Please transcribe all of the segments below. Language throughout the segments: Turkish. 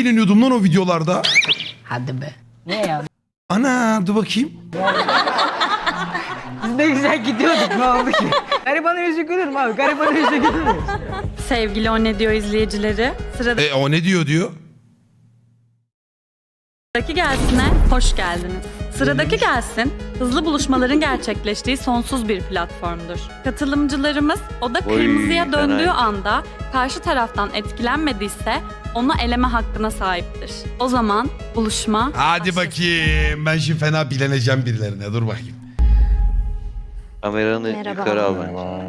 eğleniyordum lan o videolarda. Hadi be. Ne ya? Ana dur bakayım. Biz ne güzel gidiyorduk ne oldu ki? Garibanın yüzü gülür mü abi? Garibanın yüzü gülür mü? Sevgili O Ne Diyor izleyicileri, sıradaki E o ne diyor diyor. gelsine hoş geldiniz. Sıradaki gelsin, hızlı buluşmaların gerçekleştiği sonsuz bir platformdur. Katılımcılarımız oda kırmızıya fena döndüğü anda karşı taraftan etkilenmediyse onu eleme hakkına sahiptir. O zaman buluşma Hadi başlasın. bakayım. Ben şimdi fena bileneceğim birilerine. Dur bakayım. Kameranı Merhaba. yukarı al bence. Merhaba.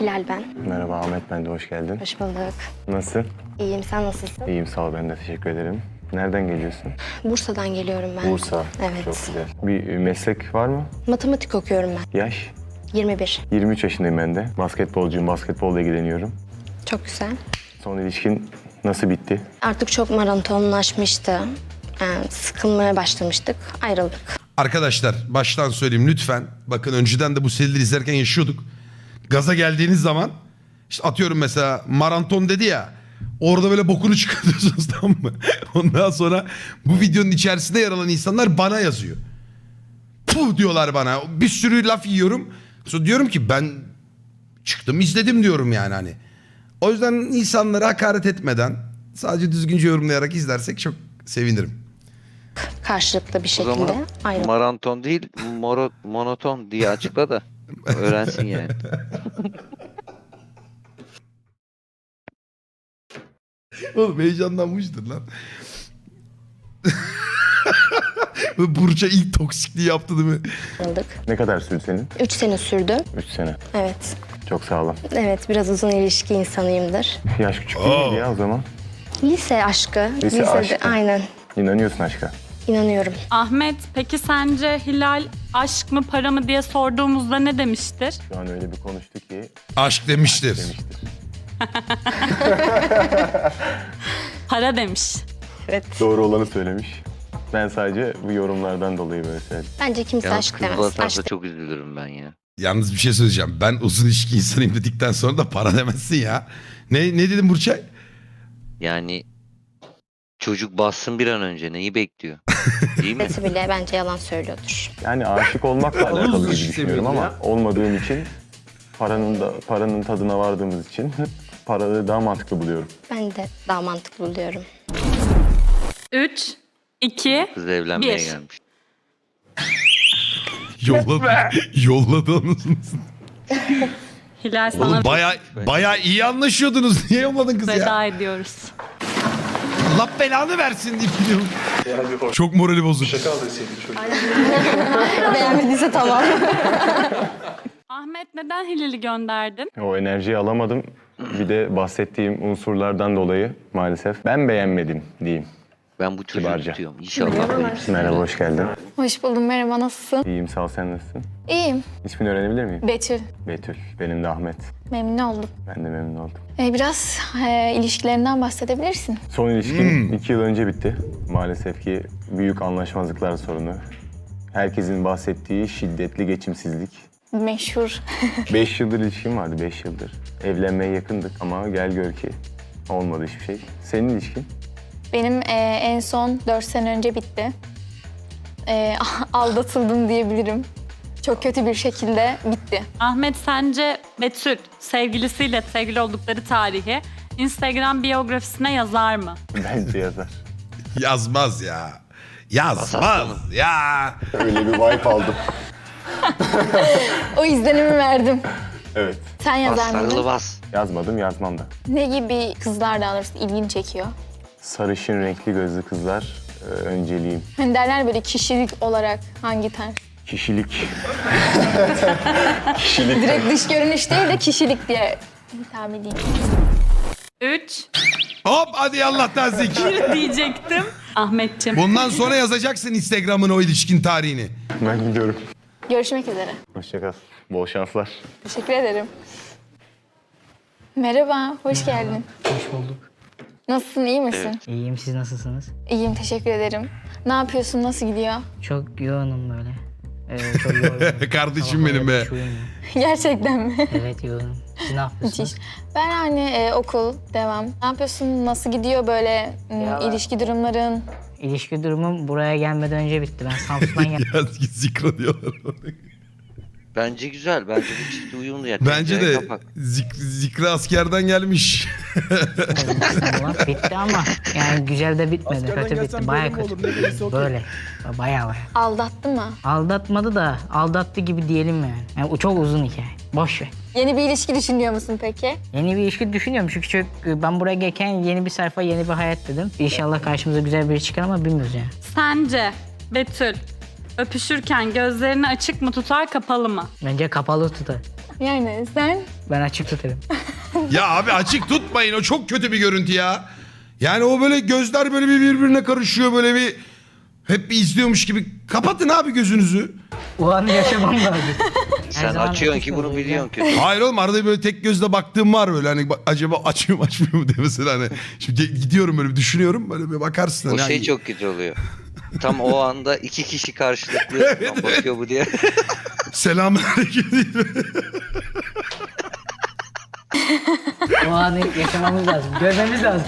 Hilal ben. Merhaba Ahmet ben de hoş geldin. Hoş bulduk. Nasıl? İyiyim sen nasılsın? İyiyim sağ ol ben de teşekkür ederim. Nereden geliyorsun? Bursa'dan geliyorum ben. Bursa. Evet. Çok güzel. Bir meslek var mı? Matematik okuyorum ben. Yaş? 21. 23 yaşındayım ben de. Basketbolcuyum, basketbolla ilgileniyorum. Çok güzel. Son ilişkin nasıl bitti? Artık çok maratonlaşmıştı. Yani sıkılmaya başlamıştık. Ayrıldık. Arkadaşlar baştan söyleyeyim lütfen. Bakın önceden de bu serileri izlerken yaşıyorduk. Gaza geldiğiniz zaman işte atıyorum mesela maraton dedi ya. Orada böyle bokunu çıkartıyorsunuz tamam mı? Ondan sonra bu videonun içerisinde yer alan insanlar bana yazıyor. Puh diyorlar bana. Bir sürü laf yiyorum. Sonra diyorum ki ben çıktım izledim diyorum yani hani. O yüzden insanlara hakaret etmeden sadece düzgünce yorumlayarak izlersek çok sevinirim. Karşılıklı bir O şekilde zaman ayrıldık. maraton değil moro, monoton diye açıkla da öğrensin yani. Oğlum heyecanlanmıştır lan. Burça ilk toksikliği yaptı değil mi? Ne kadar sürdü senin? Üç sene sürdü. 3 sene. Evet. Çok sağ olun. Evet biraz uzun ilişki insanıyımdır. Yaş küçük değil miydi ya o zaman? Lise aşkı. Lise Lisede aşkı. aynen. İnanıyorsun aşka. İnanıyorum. Ahmet, peki sence Hilal aşk mı para mı diye sorduğumuzda ne demiştir? Şu an öyle bir konuştu ki Aşk demiştir. demiştir. Para demiş. Evet. Doğru olanı söylemiş. Ben sadece bu yorumlardan dolayı böyle söyledim. Bence kimse Yalnız aşk kız demez. basarsa Aşk çok üzülürüm ben ya. Yalnız bir şey söyleyeceğim. Ben uzun ilişki insanıyım dedikten sonra da para demezsin ya. Ne, ne dedim Burçay? Yani çocuk bassın bir an önce neyi bekliyor? Değil mi? bile bence yalan söylüyordur. Yani aşık olmakla alakalı gibi düşük düşünüyorum ama olmadığım için paranın da paranın tadına vardığımız için paraları daha mantıklı buluyorum. Ben de daha mantıklı buluyorum. 3, 2, Kız evlenmeye Bir. gelmiş. Yolladı. yolladı anasını. Hilal sana Oğlum baya, baya iyi anlaşıyordunuz. Niye yolladın kızı ya? veda ediyoruz. Allah belanı versin deyip gidiyorum. Çok morali bozuk. Beğenmediyse tamam. Ahmet neden Hilal'i gönderdin? O enerjiyi alamadım. Bir de bahsettiğim unsurlardan dolayı maalesef ben beğenmedim diyeyim. Ben bu çocuğu Kibarca. tutuyorum. İnşallah bir şey. Merhaba, hoş geldin. Hoş buldum. Merhaba, nasılsın? İyiyim, sağ ol. Sen nasılsın? İyiyim. İsmini öğrenebilir miyim? Betül. Betül. Benim de Ahmet. Memnun oldum. Ben de memnun oldum. Ee, biraz e, ilişkilerinden bahsedebilirsin. Son ilişkim iki yıl önce bitti. Maalesef ki büyük anlaşmazlıklar sorunu. Herkesin bahsettiği şiddetli geçimsizlik. Meşhur. Beş yıldır ilişkim vardı, beş yıldır. Evlenmeye yakındık ama gel gör ki olmadı hiçbir şey. Senin ilişkin? Benim e, en son 4 sene önce bitti. E, aldatıldım diyebilirim. Çok kötü bir şekilde bitti. Ahmet sence Betül sevgilisiyle sevgili oldukları tarihi Instagram biyografisine yazar mı? Bence yazar. Yazmaz ya. Yazmaz ya. Öyle bir vibe aldım. O izlenimi verdim. Evet. Sen Bas yazar sarılı mıydın? bas. Yazmadım, yazmam da. Ne gibi kızlar daha doğrusu ilgini çekiyor? Sarışın renkli gözlü kızlar e, önceliğim. Hani derler böyle kişilik olarak hangi tarz? Kişilik. Kişilik. Direkt dış görünüş değil de kişilik diye hitap edeyim. 3 Hop hadi Allah'tan zeki. diyecektim. Ahmetciğim. Bundan sonra yazacaksın Instagram'ın o ilişkin tarihini. Ben gidiyorum. Görüşmek üzere. Hoşça kal. Bol şanslar. Teşekkür ederim. Merhaba, hoş geldin. Hoş bulduk. Nasılsın, iyi misin? İyiyim siz nasılsınız? İyiyim, teşekkür ederim. Ne yapıyorsun, nasıl gidiyor? Çok yoğunum böyle. Ee, çok yorgunum. Kardeşim benim be. Gerçekten mi? Evet yoğunum. Siz ne yapıyorsunuz? Müthiş. Ben hani e, okul, devam. Ne yapıyorsun? Nasıl gidiyor böyle Ya- ilişki durumların? İlişki durumum buraya gelmeden önce bitti. Ben Samsun'dan geldim. Ya zikra diyorlar. Bence güzel. Bence bu çift uyumlu ya. Bence de zik, zikra askerden gelmiş. Bitti ama yani güzel de bitmedi. kötü bitti. Baya kötü. Böyle. Baya baya. Aldattı mı? Aldatmadı da aldattı gibi diyelim yani. yani o çok uzun hikaye. Boş ver. Yeni bir ilişki düşünüyor musun peki? Yeni bir ilişki düşünüyorum çünkü çok, ben buraya gelirken yeni bir sayfa, yeni bir hayat dedim. İnşallah karşımıza güzel biri çıkar ama bilmiyoruz yani. Sence Betül öpüşürken gözlerini açık mı tutar kapalı mı? Bence kapalı tutar. Yani sen Ben açık tutarım. ya abi açık tutmayın o çok kötü bir görüntü ya. Yani o böyle gözler böyle bir birbirine karışıyor böyle bir hep bir izliyormuş gibi. Kapatın abi gözünüzü. o anı yaşamam lazım. Sen zaman açıyorsun açık ki bunu biliyorsun kötü. Hayır oğlum arada böyle tek gözle baktığım var böyle hani bak- acaba açıyor mu açmıyor mu diye mesela hani. Şimdi gidiyorum böyle bir düşünüyorum böyle bir bakarsın. O hani. şey çok kötü oluyor. Tam o anda iki kişi karşılıklı "Lan bakıyor bu diye. Selamünaleyküm. O anı yaşamamız lazım. Görmemiz lazım.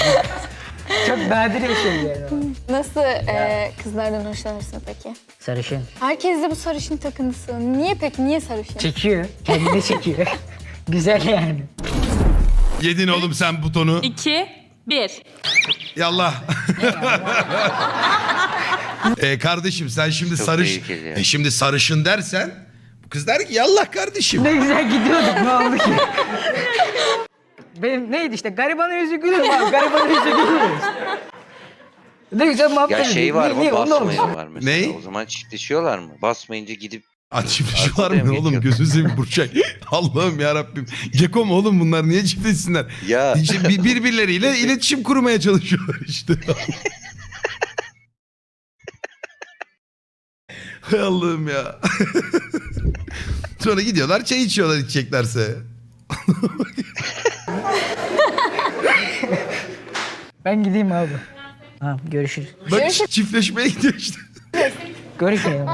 Çok nadir bir şey yani. nasıl e, kızlardan hoşlanırsın peki? Sarışın. Herkes de bu sarışın takıntısı. Niye peki? Niye sarışın? Çekiyor. Kendini çekiyor. Güzel yani. Yedin oğlum sen butonu. 2 1 Yallah. E, kardeşim sen şimdi Çok sarış tehlikeli e, şimdi sarışın dersen bu kız der ki yallah kardeşim. Ne güzel gidiyorduk ne oldu ki? Benim neydi işte garibanın yüzü gülür mü abi? Garibanın yüzü gülür mü? Ne güzel muhabbet Ya şey var Ne- mı? olmuş? Basmayan var mesela. Ney? O zaman çiftleşiyorlar mı? Basmayınca gidip Açmışlar Arkada mı oğlum geçiyor? gözünü seveyim Burçak. Allah'ım ya Rabbim. Geko mu oğlum bunlar niye çiftleşsinler? ya İşte bir- birbirleriyle iletişim kurmaya çalışıyorlar işte. Hay Allah'ım ya. Sonra gidiyorlar çay içiyorlar içeceklerse. Ben gideyim abi. Tamam görüşürüz. Bak çiftleşmeye gidiyor işte. Görüşmeyelim.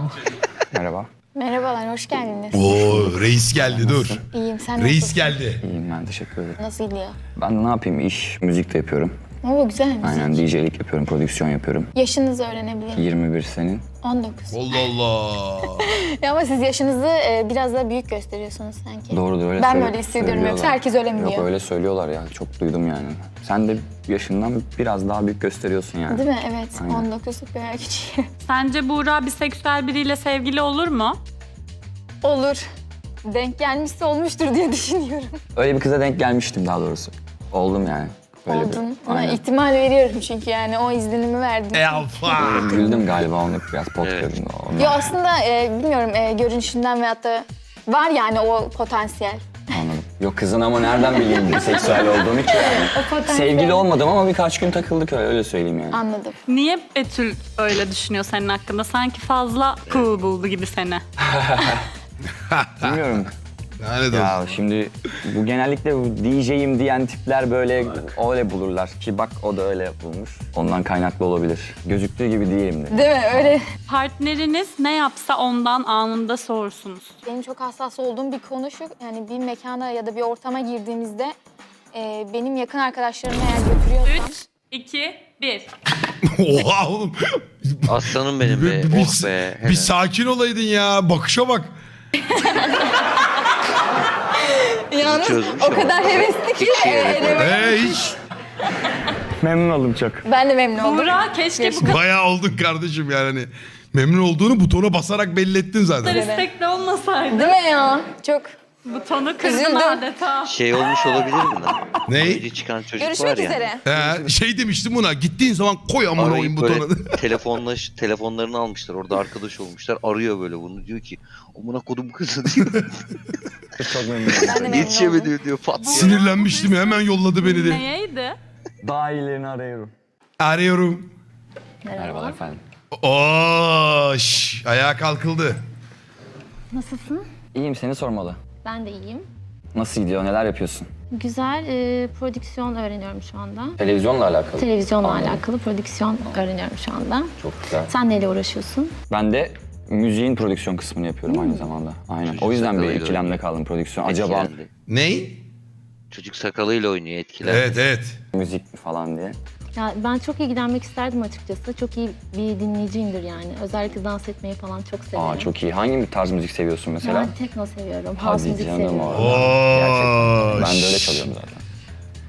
Merhaba. Merhabalar, hoş geldiniz. Oo reis geldi dur. İyiyim, sen Reis nasılsın? geldi. İyiyim ben teşekkür ederim. Nasıl gidiyor? Ben ne yapayım iş, müzik de yapıyorum. Oo, güzel müzik. Aynen DJ'lik yapıyorum, prodüksiyon yapıyorum. Yaşınızı öğrenebilir miyim? 21 senin. 19. Allah Allah. Ya ama siz yaşınızı e, biraz daha büyük gösteriyorsunuz sanki. Doğrudur öyle Ben söyle- böyle hissediyorum söylüyorlar. yoksa herkes öyle mi Yok diyor? öyle söylüyorlar ya. Çok duydum yani. Sen de yaşından biraz daha büyük gösteriyorsun yani. Değil mi? Evet. Aynen. 19 bayağı küçük. Sence Buğra biseksüel biriyle sevgili olur mu? Olur. Denk gelmişse olmuştur diye düşünüyorum. Öyle bir kıza denk gelmiştim daha doğrusu. Oldum yani. Öyle Oldun. Bir, Ona aynen. ihtimal veriyorum çünkü yani o izlenimi verdin. E alfa. Güldüm galiba onu biraz pot Evet. Yo aslında e, bilmiyorum e, görünüşünden veyahut da var yani o potansiyel. Anladım. Yok kızın ama nereden bileyim seksüel olduğunu ki yani. O potansiyel. Sevgili olmadım ama birkaç gün takıldık öyle, öyle söyleyeyim yani. Anladım. Niye Betül öyle düşünüyor senin hakkında? Sanki fazla cool buldu gibi seni. Bilmiyorum. Lanet olsun. Ya şimdi bu genellikle bu DJ'im diyen tipler böyle öyle bulurlar ki bak o da öyle bulmuş. Ondan kaynaklı olabilir. Gözüktüğü gibi değilim de. Değil mi? Öyle. Partneriniz ne yapsa ondan anında sorsunuz. Benim çok hassas olduğum bir konu şu. Yani bir mekana ya da bir ortama girdiğimizde e, benim yakın arkadaşlarımı eğer götürüyorsam 3, 2, 1. Oha oğlum. aslanım benim be. Bir, bir- oh be. bir sakin olaydın ya. Bakışa bak. yalnız çözmüş o ama. kadar hevesli ki Hiç e, Ee hiç. Memnun oldum çok. ben de memnun oldum. Buğra keşke bu kadar Bayağı oldun kardeşim yani. Hani Memnun olduğunu butona basarak belli ettin zaten. istekli olmasaydı. Değil mi ya? Çok. Butonu kırdın Üzüldüm. adeta. Şey olmuş olabilir mi lan? Ney? Önce çıkan çocuk Görüşmek var ya. üzere. Ee, şey demiştim buna. Gittiğin zaman koy amına oyun Arayıp butonu. böyle telefonlaş, telefonlarını almışlar. Orada arkadaş olmuşlar. Arıyor böyle bunu. Diyor ki amına kodum kızı diyor. Çok memnun Ben de oldum. memnun oldum. Yetişemedi diyor. Pat diye. Sinirlenmiştim hemen yolladı beni de. Neydi? Daha iyilerini arıyorum. Arıyorum. Merhabalar efendim. Oo, şş, ayağa kalkıldı. Nasılsın? İyiyim seni sormalı. Ben de iyiyim. Nasıl gidiyor neler yapıyorsun? Güzel e, prodüksiyon öğreniyorum şu anda. Televizyonla alakalı. Televizyonla Anladım. alakalı prodüksiyon öğreniyorum şu anda. Çok güzel. Sen neyle uğraşıyorsun? Ben de müziğin prodüksiyon kısmını yapıyorum aynı zamanda. Aynen. Çocuk O yüzden bir sakalıyla ikilemde kaldım prodüksiyon. Acaba Etkilendi. Ney? Çocuk sakalıyla oynuyor etkiler. Evet evet. müzik mi falan diye. Ya ben çok ilgilenmek isterdim açıkçası. Çok iyi bir dinleyiciyimdir yani. Özellikle dans etmeyi falan çok severim. Aa çok iyi. Hangi bir tarz müzik seviyorsun mesela? Ben tekno seviyorum, house Hadi müzik canım seviyorum. orada. Gerçekten. Ben de öyle çalıyorum zaten.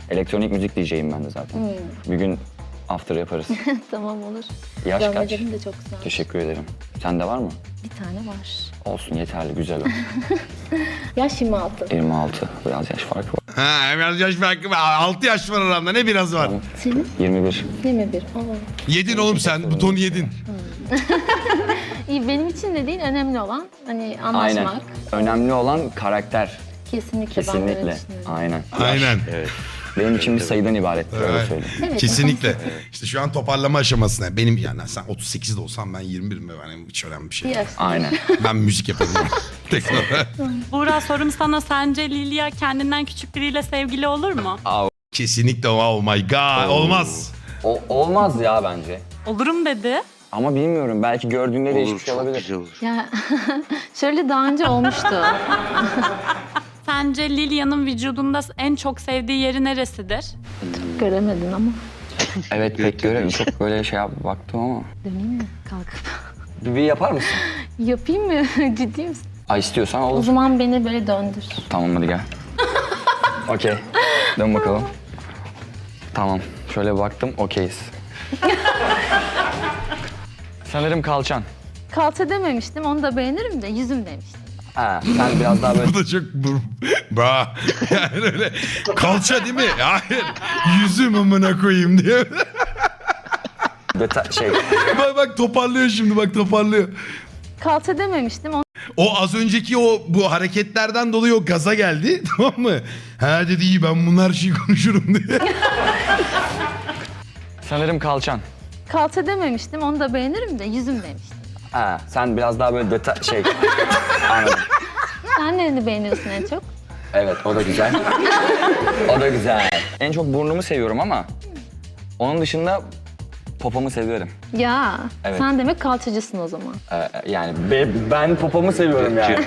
Elektronik müzik DJ'yim ben de zaten. Hmm. Bir gün after yaparız. tamam olur. Yaş kaç? De çok güzel. Teşekkür ederim. Sende var mı? Bir tane var. Olsun yeterli güzel o. Yaş 26. 26. Biraz yaş farkı var. Ha, biraz yaş farkı var. 6 yaş var aramda ne biraz var. Senin 21. 21. Aa. Yedin oğlum sen butonu yedin. İyi benim için de değil önemli olan hani anlaşmak. Aynen. Önemli olan karakter. Kesinlikle, ben Kesinlikle. düşünüyorum. Aynen. Aynen. Evet. Benim için bir sayıdan ibarettir öyle Evet. söyleyeyim. Evet, Kesinlikle. İşte şu an toparlama aşamasına. Benim yani sen 38 de olsam ben 21'im ve benim hiç önemli bir şey. Değil. yaş. Aynen. Ben müzik yapabilirim. Tekno. Buğra sorum sana sence Lilia kendinden küçük biriyle sevgili olur mu? Kesinlikle oh my god olmaz. O, olmaz ya bence. Olurum dedi. Ama bilmiyorum belki gördüğünde Olur değişmiş çok olabilir. güzel olur. Ya şöyle daha önce olmuştu. Sence Lilia'nın vücudunda en çok sevdiği yeri neresidir? Göremedin ama. Evet pek görev çok böyle şey yap baktım ama. Döneyim mi kalkıp? Bir, bir yapar mısın? Yapayım mı? Ciddi misin? Ay istiyorsan O olur. zaman beni böyle döndür. Tamam hadi gel. Okey. Dön bakalım. Tamam. Şöyle baktım okeyiz. Sanırım kalçan. Kalça dememiştim, onu da beğenirim de yüzüm demiştim. Ha, sen biraz daha böyle Bu da çok bur- bra. Yani öyle kalça değil mi? Hayır. Yüzüm amına koyayım diye. deta- şey bak bak toparlıyor şimdi bak toparlıyor. Kalça dememiştim, onu O az önceki o bu hareketlerden dolayı o gaza geldi tamam mı? Ha dedi iyi ben bunlar şeyi konuşurum diye. sanırım kalçan. kalça dememiştim, onu da beğenirim de yüzüm demiştim. Ha, sen biraz daha böyle deta- şey anladım. Sen nereni beğeniyorsun en çok? Evet o da güzel. o da güzel. En çok burnumu seviyorum ama onun dışında popomu seviyorum. Ya, Evet. sen demek kalçacısın o zaman. Ee, yani be- ben popomu seviyorum yani.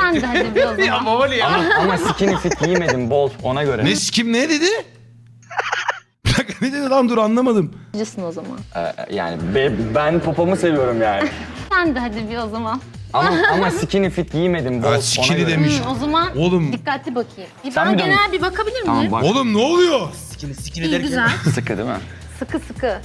Sen de hadi bir o zaman. ama, ama skinny fit giymedim bol ona göre. ne kim ne dedi? Bir dakika ne dedi lan dur anlamadım. Kalçacısın o zaman. Ee, yani be- ben popomu seviyorum yani. Sen de hadi bir o zaman. Ama ama skinny fit giymedim bol Ha, ona skinny göre. demiş. Hı, o zaman Oğlum. dikkatli bakayım. Bir Sen bana bir dön. genel bir bakabilir miyim? Tamam bak Oğlum ne oluyor? İyi güzel. sıkı değil mi? Sıkı sıkı.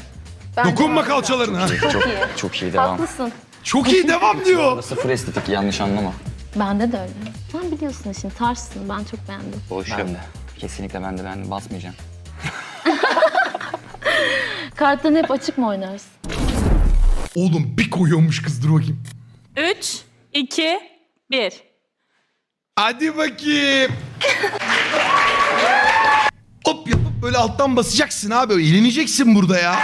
Bence Dokunma kalçalarına. Çok iyi. Çok iyi devam. Haklısın. Çok iyi devam diyor. Sıfır estetik yanlış anlama. Bende de öyle. Sen biliyorsun işin tarzsın. Ben çok beğendim. Boş Ben de. Kesinlikle ben de ben de basmayacağım. Kartlarını hep açık mı oynarsın? Oğlum bir koyuyormuş kız dur bakayım. 3, 2, 1. Hadi bakayım. Hop yapıp böyle alttan basacaksın abi. Eğleneceksin burada ya.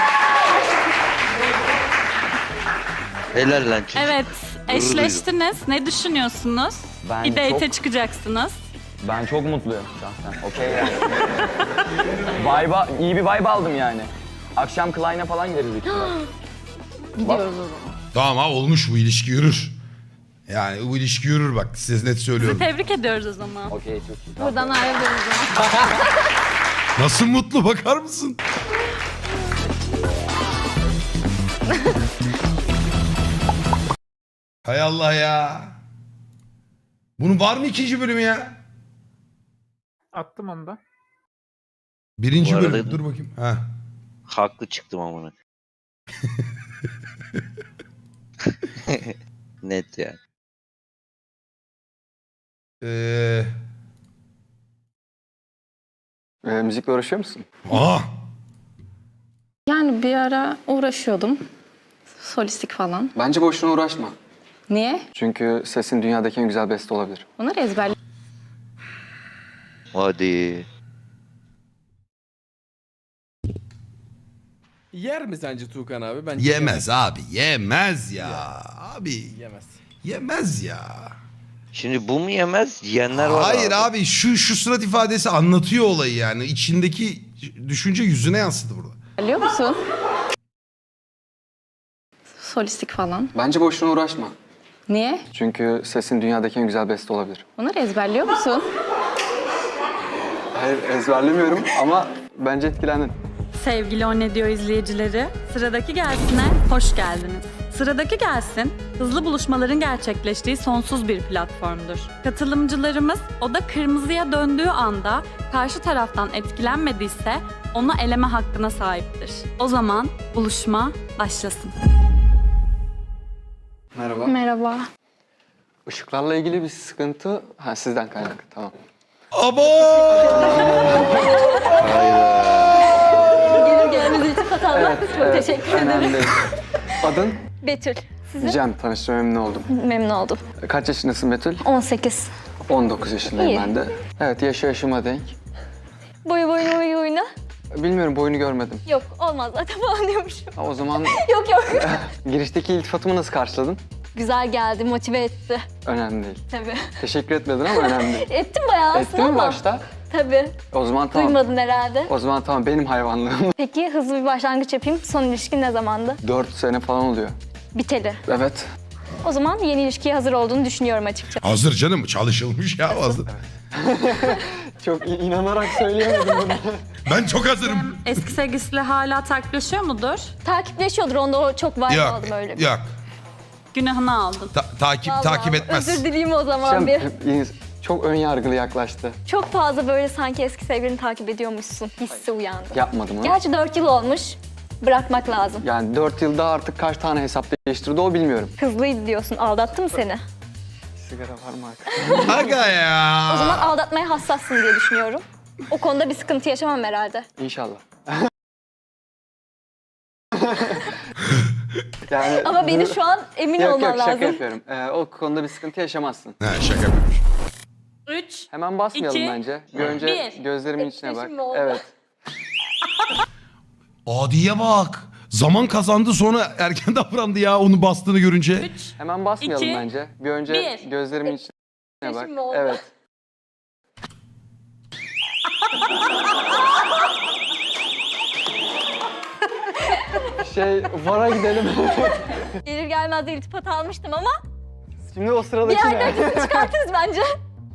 Helal lan çocuk. Evet, eşleştiniz. Ne düşünüyorsunuz? Ben bir date'e çok- çıkacaksınız. Ben çok mutluyum şahsen. Okey yani. vibe'a, iyi bir vibe aldım yani. Akşam Klein'e falan gideriz ihtimal. Gidiyoruz o zaman. Tamam ha olmuş bu ilişki yürür. Yani bu ilişki yürür bak size net söylüyorum. Tebrik ediyoruz o zaman. Okey çok iyi. Buradan ayrılıyoruz o zaman. Nasıl mutlu bakar mısın? Hay Allah ya. Bunun var mı ikinci bölümü ya? Attım onu da. Birinci Bu arada- bölüm. Dur bakayım. Ha. Haklı çıktım amına. Net yani. Ee, müzikle uğraşıyor musun? aha. Yani bir ara uğraşıyordum. Solistik falan. Bence boşuna uğraşma. Niye? Çünkü sesin dünyadaki en güzel beste olabilir. Bunları ezberledim. Hadi. Yer mi sence Tuğkan abi? Bence Yemez abi. Yemez ya. Abi Yemez. yemez ya. Şimdi bu mu yemez? Yiyenler var Hayır abi. abi şu şu surat ifadesi anlatıyor olayı yani. İçindeki düşünce yüzüne yansıdı burada. Biliyor musun? Solistik falan. Bence boşuna uğraşma. Niye? Çünkü sesin dünyadaki en güzel beste olabilir. Bunları ezberliyor musun? Hayır ezberlemiyorum ama bence etkilendin. Sevgili O Ne Diyor izleyicileri, sıradaki gelsine hoş geldiniz. Sıradaki gelsin, hızlı buluşmaların gerçekleştiği sonsuz bir platformdur. Katılımcılarımız oda kırmızıya döndüğü anda karşı taraftan etkilenmediyse onu eleme hakkına sahiptir. O zaman buluşma başlasın. Merhaba. Merhaba. Işıklarla ilgili bir sıkıntı ha sizden kaynaklı tamam. Abo! Gelir almak. Çok teşekkür ederim. Önemli. değil. Adın? Betül. Sizin? Cem. Tanıştığıma memnun oldum. Memnun oldum. Kaç yaşındasın Betül? 18. 19 yaşındayım İyi. ben de. Evet yaşı yaşıma denk. Boyu boyuna boyu boyuna. Bilmiyorum boyunu görmedim. Yok olmaz zaten falan diyormuşum. Ha, o zaman Yok yok. girişteki iltifatımı nasıl karşıladın? Güzel geldi, motive etti. Önemli değil. Tabii. Teşekkür etmedin ama önemli. Ettim bayağı aslında Ettin mi ama. başta? Tabii. O zaman tamam. Duymadın herhalde. O zaman tamam benim hayvanlığım. Peki hızlı bir başlangıç yapayım. Son ilişkin ne zamandı? 4 sene falan oluyor. Biteli. Evet. O zaman yeni ilişkiye hazır olduğunu düşünüyorum açıkçası. Hazır canım çalışılmış ya hazır. Çok i- inanarak söyleyemedim bunu. Ben çok hazırım. Eski sevgilisiyle hala takipleşiyor mudur? Takipleşiyordur onda o çok vibe Yok aldım öyle. bir. yok. Günahını aldın. Ta- takip Vallahi takip etmez. Özür dileyim o zaman bir. çok ön yargılı yaklaştı. Çok fazla böyle sanki eski sevgilini takip ediyormuşsun hissi uyandı. Yapmadım onu. Gerçi 4 yıl olmuş. Bırakmak lazım. Yani 4 yılda artık kaç tane hesap değiştirdi o bilmiyorum. Hızlıydı diyorsun. Aldattı mı seni? Sigara var mı arkadaşlar? Aga ya. O zaman aldatmaya hassassın diye düşünüyorum. O konuda bir sıkıntı yaşamam herhalde. İnşallah. yani Ama beni şu an emin Yok olman yok şaka lazım. yapıyorum. Ee, o konuda bir sıkıntı yaşamazsın. Ha, şaka yapıyormuş. 3, Hemen basmayalım İki, bence. Bir önce bir. gözlerimin içine bak. Etkileşim mi oldu? Evet. Adiye bak. Zaman kazandı sonra erken davrandı ya onu bastığını görünce. 3, Hemen basmayalım İki, bence. Bir önce bir. gözlerimin içine bak. Etkileşim mi oldu? Evet. Şey VAR'a gidelim. Gelir gelmez de iltifat almıştım ama Şimdi o bir sıradaki yerden ne? kesin çıkartırız bence.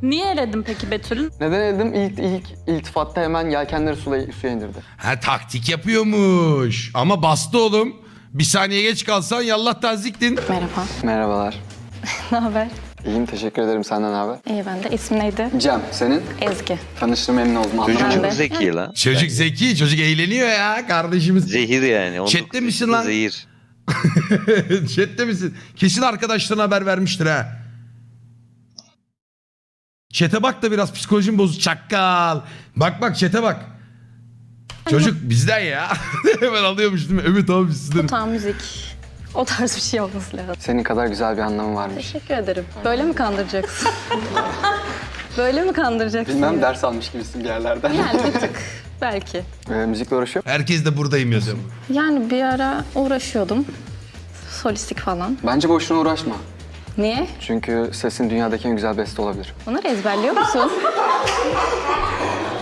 Niye eledin peki Betül'ün? Neden eldim? İlk, ilk iltifatta hemen yelkenleri suya, suya indirdi. Ha taktik yapıyormuş. Ama bastı oğlum. Bir saniye geç kalsan yallah taziktin. Merhaba. Merhabalar. Ne haber? İyiyim teşekkür ederim senden abi. İyi ben de. İsmin neydi? Cem senin Ezgi. tanıştığım memnun oldum. Çocuk çok zeki lan. Çocuk zeki, çocuk eğleniyor ya kardeşimiz. Zehir yani. Onun Chat'te misin lan? Zehir. Chat'te misin? Kesin arkadaşlarına haber vermiştir ha. Chat'e bak da biraz psikolojim bozuk. Çakkal. Bak bak chat'e bak. Çocuk bizden ya. Hemen alıyormuş değil mi? Evet abi sizden. Tam müzik. O tarz bir şey olması lazım. Senin kadar güzel bir anlamı varmış. Teşekkür ederim. Böyle mi kandıracaksın? Böyle mi kandıracaksın? Bilmem ders almış gibisin bir yerlerden. Yani bir tık. Belki. Ee, müzikle uğraşıyor musun? Herkes de buradayım yazıyor. Yani bir ara uğraşıyordum. Solistik falan. Bence boşuna uğraşma. Niye? Çünkü sesin dünyadaki en güzel beste olabilir. Bunları ezberliyor musun?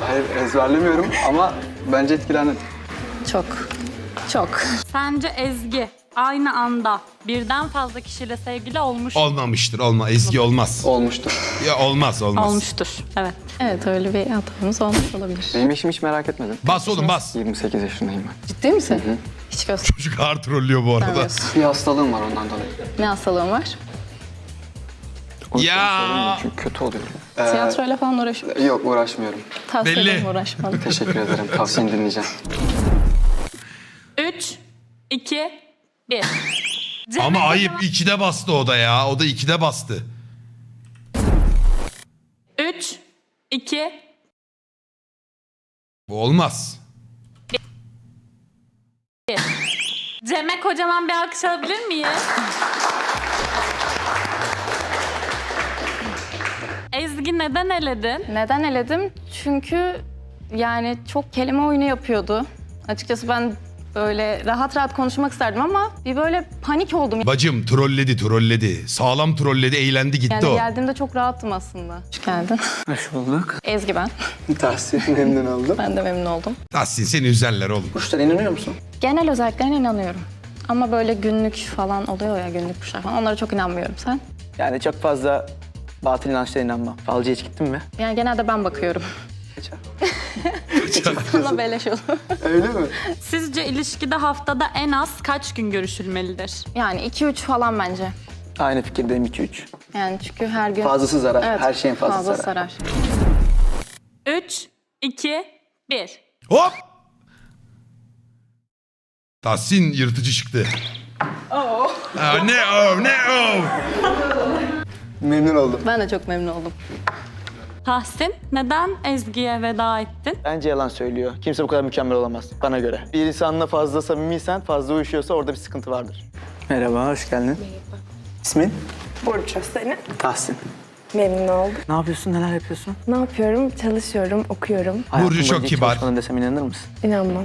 Hayır ezberlemiyorum ama bence etkilendin. Çok. Çok. Sence Ezgi aynı anda birden fazla kişiyle sevgili olmuş Olmamıştır. Olma. Ezgi olmaz. Olmuştur. Ya olmaz olmaz. olmuştur. Evet. Evet öyle bir hatamız olmuş olabilir. Benim işimi hiç merak etmedin. Bas oğlum bas. 28 yaşındayım ben. Ciddi misin? Hiç Çocuk ağır trollüyor bu arada. göstermiyorsun. Bir hastalığım var ondan dolayı. Ne hastalığın var? O yüzden Ya. söylemiyorum Çünkü kötü oluyor. Ee, Tiyatroyla falan uğraşıyor Yok uğraşmıyorum. Tavsiye Belli. ederim uğraşmadım. Teşekkür ederim. Tavsiyeni dinleyeceğim. 3, 2, 1. Ama ayıp ikide bastı o da ya. O da ikide bastı. 3, 2, Bu olmaz. Cem'e kocaman bir alkış alabilir miyiz? Ezgi neden eledin? Neden eledim? Çünkü yani çok kelime oyunu yapıyordu. Açıkçası ben böyle rahat rahat konuşmak isterdim ama bir böyle panik oldum. Bacım trolledi trolledi. Sağlam trolledi eğlendi gitti Yani o. geldiğimde çok rahattım aslında. Hoş geldin. Hoş bulduk. Ezgi ben. Tavsiyen memnun oldum. Ben de memnun oldum. Tahsin seni üzerler oğlum. Kuşlara inanıyor musun? Genel özelliklerine inanıyorum. Ama böyle günlük falan oluyor ya günlük kuşlar falan onlara çok inanmıyorum. Sen? Yani çok fazla batıl inançlara inanmam. Falcıya hiç gittin mi? Yani genelde ben bakıyorum. Bana beleş olur. Öyle mi? Sizce ilişkide haftada en az kaç gün görüşülmelidir? Yani 2-3 falan bence. Aynı fikirdeyim 2-3. Yani çünkü her gün... Fazlası zarar. Evet, Her şeyin fazlası fazla zarar. sarar. 3, 2, 1. Hop! Tahsin yırtıcı çıktı. Aa, ne o ne o. Memnun oldum. Ben de çok memnun oldum. Tahsin, neden Ezgi'ye veda ettin? Bence yalan söylüyor. Kimse bu kadar mükemmel olamaz bana göre. Bir insanla fazla samimiysen, fazla uyuşuyorsa orada bir sıkıntı vardır. Merhaba, hoş geldin. Merhaba. İsmin? Burcu seni. Tahsin. Memnun oldum. Ne yapıyorsun, neler yapıyorsun? Ne yapıyorum? Çalışıyorum, okuyorum. Hayatın çok kibar. Çalışmadın desem inanır mısın? İnanmam.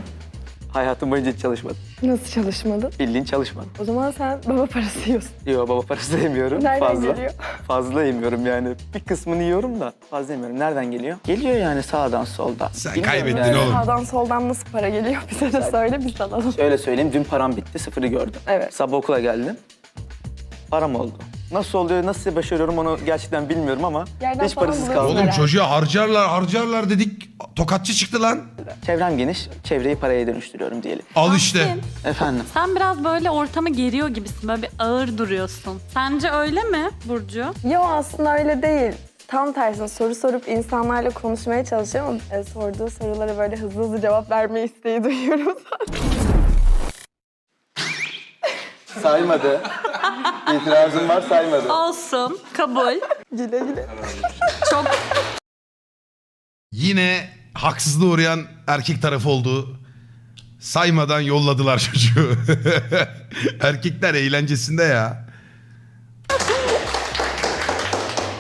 Hayatım boyunca hiç çalışmadım. Nasıl çalışmadın? Bildiğin çalışmadım. O zaman sen baba parası yiyorsun. Yok baba parası da yemiyorum. Nereden fazla. geliyor? Fazla yemiyorum yani. Bir kısmını yiyorum da fazla yemiyorum. Nereden geliyor? Geliyor yani sağdan soldan. Sen Bilmiyorum kaybettin yani. oğlum. Sağdan soldan nasıl para geliyor bize de söyle biz alalım. Şöyle söyleyeyim, dün param bitti, sıfırı gördüm. Evet. Sabah okula geldim, param oldu. Nasıl oluyor, nasıl başarıyorum onu gerçekten bilmiyorum ama Yerden hiç falan parasız buluyorsun kaldım. Oğlum herhalde. çocuğa harcarlar harcarlar dedik. Tokatçı çıktı lan. Çevrem geniş, çevreyi paraya dönüştürüyorum diyelim. Al işte. Tahsin, Efendim, sen biraz böyle ortamı geriyor gibisin. Böyle bir ağır duruyorsun. Sence öyle mi Burcu? Yo aslında öyle değil. Tam tersine soru sorup insanlarla konuşmaya çalışıyorum ama e, sorduğu sorulara böyle hızlı hızlı cevap verme isteği duyuyorum. Saymadı. İtirazım var, saymadı. Olsun, kabul. güle güle. Çok Yine haksızlığa uğrayan erkek tarafı oldu. Saymadan yolladılar çocuğu. Erkekler eğlencesinde ya.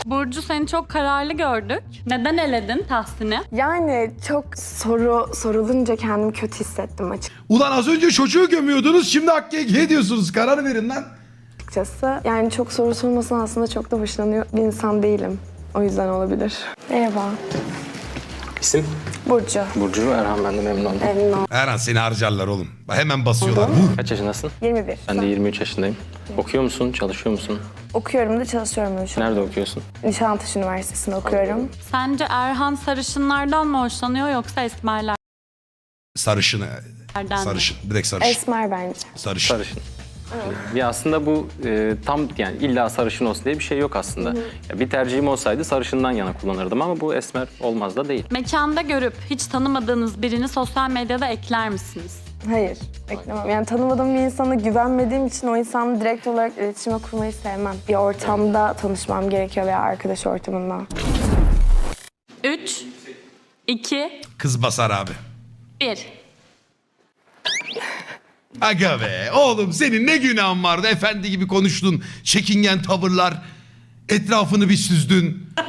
Burcu seni çok kararlı gördük. Neden eledin Tahsin'i? Yani çok soru sorulunca kendimi kötü hissettim Ulan az önce çocuğu gömüyordunuz şimdi Hakkı'ya diyorsunuz. Karar verin lan. açıkçası. Yani çok soru sormasına aslında çok da hoşlanıyor bir insan değilim. O yüzden olabilir. Merhaba. İsim? Burcu. Burcu Erhan, ben de memnun oldum. Memnun oldum. Her an seni harcarlar oğlum. Hemen basıyorlar. Kaç yaşındasın? 21. Ben de 23 yaşındayım. Okuyor musun, çalışıyor musun? Okuyorum da çalışıyorum da şu an. Nerede okuyorsun? Nişantaşı Üniversitesi'nde okuyorum. Sence Erhan sarışınlardan mı hoşlanıyor yoksa esmerlerden Sarışın. mi? Sarışın. Direkt sarışın. Esmer bence. Sarışın. Sarışın. Ya aslında bu e, tam yani illa sarışın olsun diye bir şey yok aslında. Ya bir tercihim olsaydı sarışından yana kullanırdım ama bu esmer olmaz da değil. Mekanda görüp hiç tanımadığınız birini sosyal medyada ekler misiniz? Hayır, beklemem. Yani tanımadığım bir insana güvenmediğim için o insanla direkt olarak iletişime kurmayı sevmem. Bir ortamda tanışmam gerekiyor veya arkadaş ortamında. 3, 2, Kız basar abi. 1. Aga be oğlum senin ne günahın vardı efendi gibi konuştun. Çekingen tavırlar. Etrafını bir süzdün.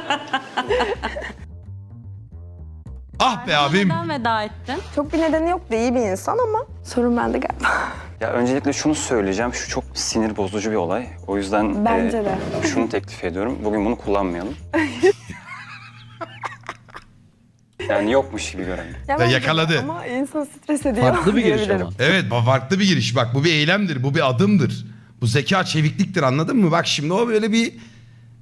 ah be abim. Neden veda ettin? Çok bir nedeni yok da iyi bir insan ama sorun bende galiba. Ya öncelikle şunu söyleyeceğim. Şu çok sinir bozucu bir olay. O yüzden Bence e, de. şunu teklif ediyorum. Bugün bunu kullanmayalım. yani yokmuş gibi görelim. Ya yakaladı. Ama insan stres ediyor Farklı bir giriş ama. Evet bu farklı bir giriş. Bak bu bir eylemdir. Bu bir adımdır. Bu zeka çevikliktir anladın mı? Bak şimdi o böyle bir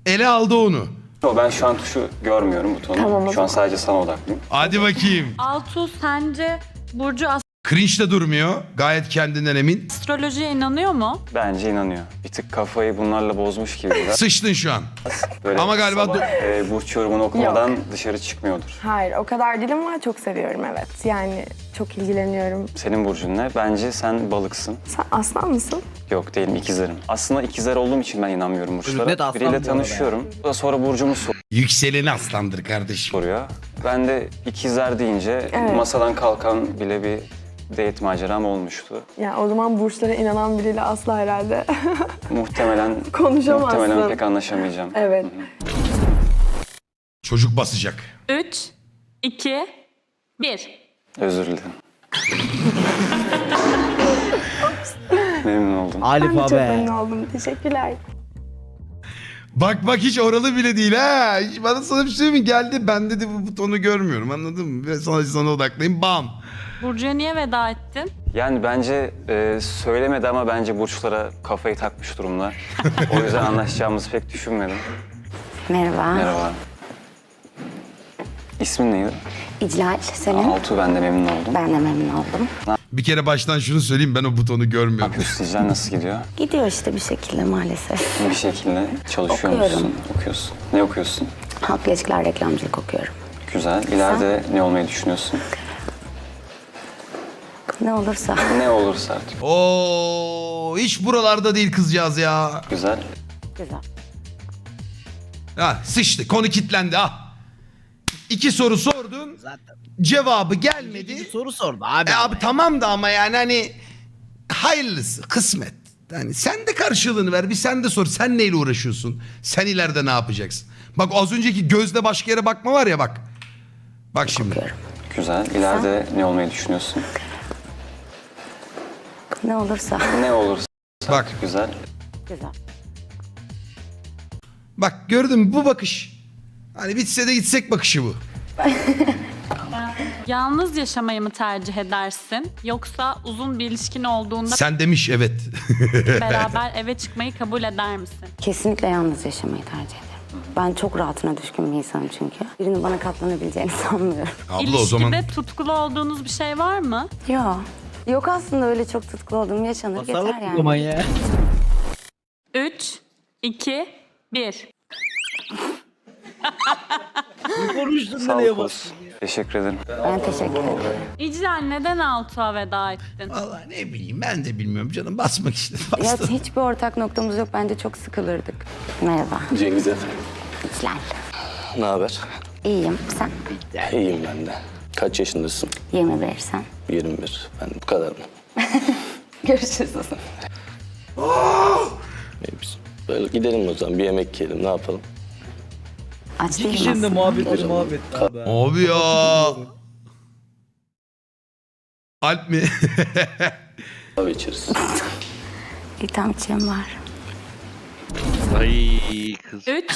ele aldı onu. Yo, ben şu an tuşu görmüyorum butonu. Tamam, o şu an sadece sana odaklıyım. Hadi bakayım. Altuğ sence Burcu Cringe de durmuyor. Gayet kendinden emin. astrolojiye inanıyor mu? Bence inanıyor. Bir tık kafayı bunlarla bozmuş gibi biraz. Sıçtın şu an. Böyle Ama galiba sabah, e, burç yorumunu okumadan dışarı çıkmıyordur. Hayır, o kadar değil ama çok seviyorum evet. Yani çok ilgileniyorum. Senin burcun ne? Bence sen balıksın. Sen aslan mısın? Yok değilim ikizlerim. Aslında ikizler olduğum için ben inanmıyorum burçlara. Net aslan bu Biriyle arada tanışıyorum. O da sonra burcumu Yükseleni aslandır kardeşim. soruyor. Ben de ikizler deyince Evet. masadan kalkan bile bir date maceram olmuştu. Yani o zaman burçlara inanan biriyle asla herhalde Muhtemelen konuşamazsın. muhtemelen pek anlaşamayacağım. Evet. Çocuk basacak. 3, 2, 1. Özür dilerim. Memnun oldum. Ben de Alfa çok memnun oldum. Teşekkürler. Bak bak hiç oralı bile değil ha. Hiç Bana sana bir şey mi geldi? Ben dedi bu butonu görmüyorum anladın mı? Ben sana, sana odaklayayım bam. Burcu'ya niye veda ettin? Yani bence e, söylemedi ama bence burçlara kafayı takmış durumda. O yüzden anlaşacağımızı pek düşünmedim. Merhaba. Merhaba. İsmin neydi? İclal, senin? Altuğ ben de memnun oldum. Ben de memnun oldum. Bir kere baştan şunu söyleyeyim ben o butonu görmüyorum. Sizler nasıl gidiyor? Gidiyor işte bir şekilde maalesef. Bir şekilde çalışıyor Okuyorum. musun? Okuyorsun. Ne okuyorsun? Halk ilişkiler reklamcılık okuyorum. Güzel. İleride ne olmayı düşünüyorsun? Ne olursa. Ne olursa artık. Oo, hiç buralarda değil kızcağız ya. Güzel. Güzel. Ha sıçtı konu kilitlendi ha. İki soru sordun. Cevabı gelmedi. Soru sordu abi. E abi tamam da ama yani hani hayırlısı kısmet. Yani sen de karşılığını ver bir sen de sor. Sen neyle uğraşıyorsun? Sen ileride ne yapacaksın? Bak az önceki gözle başka yere bakma var ya bak. Bak şimdi. Güzel. İleride ne olmayı düşünüyorsun? Ne olursa. Ne olursa. Bak Güzel. Güzel. bak gördün mü bu bakış. Hani bitse de gitsek bakışı bu. Yalnız yaşamayı mı tercih edersin? Yoksa uzun bir ilişkin olduğunda Sen demiş evet. beraber eve çıkmayı kabul eder misin? Kesinlikle yalnız yaşamayı tercih ederim. Ben çok rahatına düşkün bir insanım çünkü. Birinin bana katlanabileceğini sanmıyorum. Abla o İlişkide zaman tutkulu olduğunuz bir şey var mı? Yok. Yok aslında öyle çok tutkulu olduğum yaşanır yeter yani. ya. 3, 2, 1. Konuştun Sağ ol Koz. Teşekkür ederim. Ben teşekkür ederim. İclal neden Altuğ'a veda ettin? Vallahi ne bileyim ben de bilmiyorum canım basmak istedim. Ya bastım. hiçbir ortak noktamız yok. Bence çok sıkılırdık. Merhaba. Cengiz Efe. İclal. Ne haber? İyiyim. Sen? İyiyim ben de. Kaç yaşındasın? 21 sen. 21. Ben bu kadar mı? Görüşürüz. Neymiş? Böyle gidelim o zaman bir yemek yiyelim ne yapalım? Aç değilim Şimdi aslında. muhabbetleri muhabbet abi. Abi ya. Alp mi? Kahve içeriz. İçeyim var. Ay kız. 3,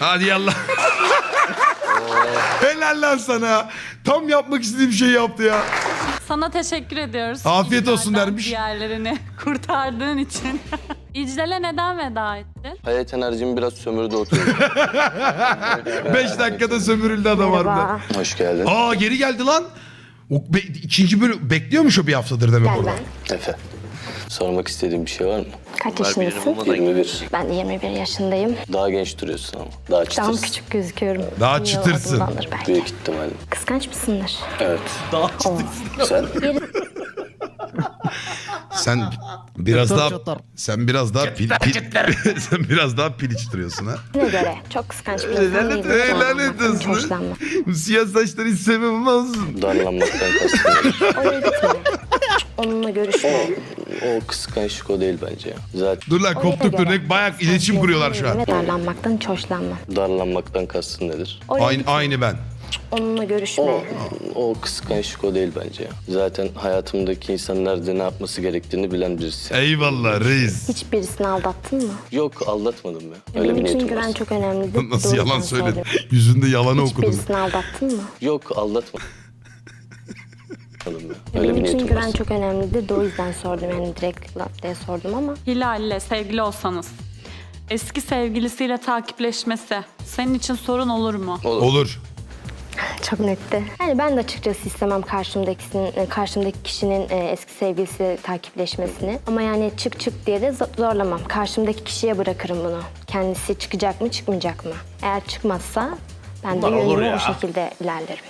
Hadi yallah. Helal lan sana. Tam yapmak istediğim şeyi yaptı ya. Sana teşekkür ediyoruz. Afiyet olsun İclal'den dermiş. Diğerlerini kurtardığın için. İclal'e neden veda ettin? Hayat enerjimi biraz sömürdü oturuyor. Beş dakikada sömürüldü adam harbiden. Hoş geldin. Aa geri geldi lan. O be- ikinci bölüm bekliyormuş o bir haftadır demek orada. Efe. Sormak istediğin bir şey var mı? Kaç yaşındasın? bulmadan 21. Ben de 21 yaşındayım. Daha genç duruyorsun ama. Daha Daha çıtırsın. küçük gözüküyorum. Daha Yıl çıtırsın. adımdandır belki. Büyük ihtimalle. Kıskanç mısındır? Evet. Daha Oo. Sen? Sen biraz daha sen biraz daha pil, pil- sen biraz daha piliç duruyorsun ha. Ne göre? Çok kıskanç bir insan Lanet, değilim. lanet olsun. siyah saçları hiç sevmem olsun. Darlanmaktan kastım. Oraya gitme. Onunla görüşme. o kıskançlık o değil bence ya. Zaten Dur lan koptuk dur ne bayağı iletişim kuruyorlar şu an. Ve darlanmaktan hiç hoşlanmam. darlanmaktan kastın nedir? Oraya Aynı, gitme. aynı ben. Onunla görüşme. O kıskançlık o değil bence ya. Zaten hayatımdaki insan nerede ne yapması gerektiğini bilen birisi. Eyvallah reis. Hiç birisini aldattın mı? Yok aldatmadım ya. Öyle Benim bir için niyetim güven var. çok önemlidir. Nasıl yalan yüzden söyledin? söyledim. Yüzünde yalanı Hiç okudum. birisini aldattın mı? Yok aldatmadım ya. Öyle Benim için niyetim güven var. çok önemlidir. De o yüzden sordum. Yani direkt laf diye sordum ama. Hilal'le sevgili olsanız eski sevgilisiyle takipleşmesi senin için sorun olur mu? Olur. Çok netti. Yani ben de açıkçası istemem karşımdakisinin, karşımdaki kişinin e, eski sevgilisi takipleşmesini. Ama yani çık çık diye de zo- zorlamam. Karşımdaki kişiye bırakırım bunu. Kendisi çıkacak mı çıkmayacak mı? Eğer çıkmazsa ben de Bunlar olur yönümü ya. o şekilde ilerlerim.